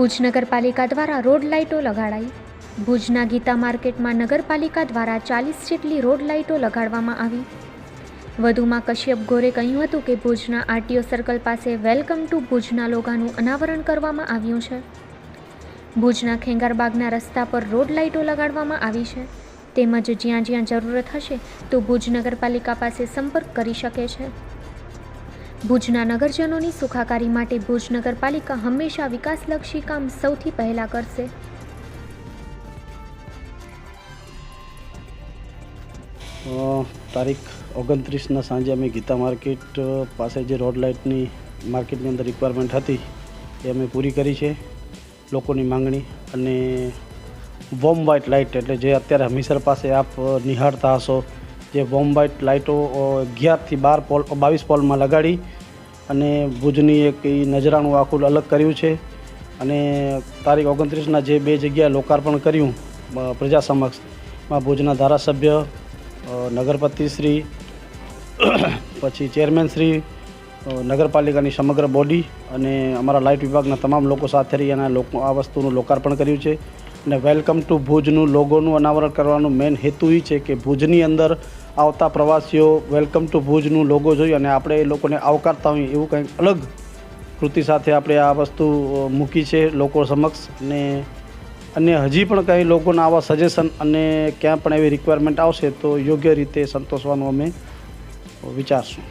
ભુજ નગરપાલિકા દ્વારા રોડ લાઇટો લગાડાઈ. ભુજના ગીતા માર્કેટમાં નગરપાલિકા દ્વારા ચાલીસ જેટલી રોડ લાઇટો લગાડવામાં આવી. વધુમાં કશ્યપ ગોરે કહ્યું હતું કે ભુજના આરટીઓ સર્કલ પાસે વેલકમ ટુ ભુજના લોગાનું અનાવરણ કરવામાં આવ્યું છે. ભુજના ખેંગારબાગના રસ્તા પર રોડ લાઇટો લગાડવામાં આવી છે. તેમજ જ્યાં જ્યાં જરૂરત હશે તો ભુજ નગરપાલિકા પાસે સંપર્ક કરી શકે છે. ભુજના નગરજનોની સુખાકારી માટે ભુજ નગરપાલિકા હંમેશા વિકાસલક્ષી કામ સૌથી પહેલાં કરશે. તારીખ ઓગણત્રીસના સાંજે અમે ગીતા માર્કેટ પાસે જે રોડ લાઇટની માર્કેટની અંદર રિક્વાયરમેન્ટ હતી, એ અમે પૂરી કરી છે લોકોની માંગણી અને વોમ વ્હાઇટ લાઇટ એટલે જે અત્યારે હમીસર પાસે આપ નિહાળતા હશો જે બોમ્બાઇટ લાઇટો અગિયારથી બાર પોલ, બાવીસ પોલમાં લગાડી અને ભુજની એક નજરાણું આખું અલગ કર્યું છે. અને તારીખ ઓગણત્રીસના જે બે જગ્યાએ લોકાર્પણ કર્યું પ્રજા સમક્ષમાં ભુજના ધારાસભ્ય નગરપતિશ્રી પછી ચેરમેનશ્રી નગરપાલિકાની સમગ્ર બોડી અને અમારા લાઇટ વિભાગના તમામ લોકો સાથે રહી અને લોકો, આ વસ્તુનું લોકાર્પણ કર્યું છે. અને વેલકમ ટુ ભુજનું લોગોનું અનાવરણ કરવાનો મેઇન હેતુ એ છે કે ભુજની અંદર આવતા પ્રવાસીઓ વેલકમ ટુ ભુજનું લોગો જોઈ અને આપણે એ લોકોને આવકારતા હોઈએ એવું કંઈક અલગ કૃતિ સાથે આપણે આ વસ્તુ મૂકી છે લોકો સમક્ષ. અને અને હજી પણ કંઈ લોકોના આવા સજેશન અને ક્યાં પણ એવી રિક્વાયરમેન્ટ આવશે તો યોગ્ય રીતે સંતોષવાનું અમે વિચારશું.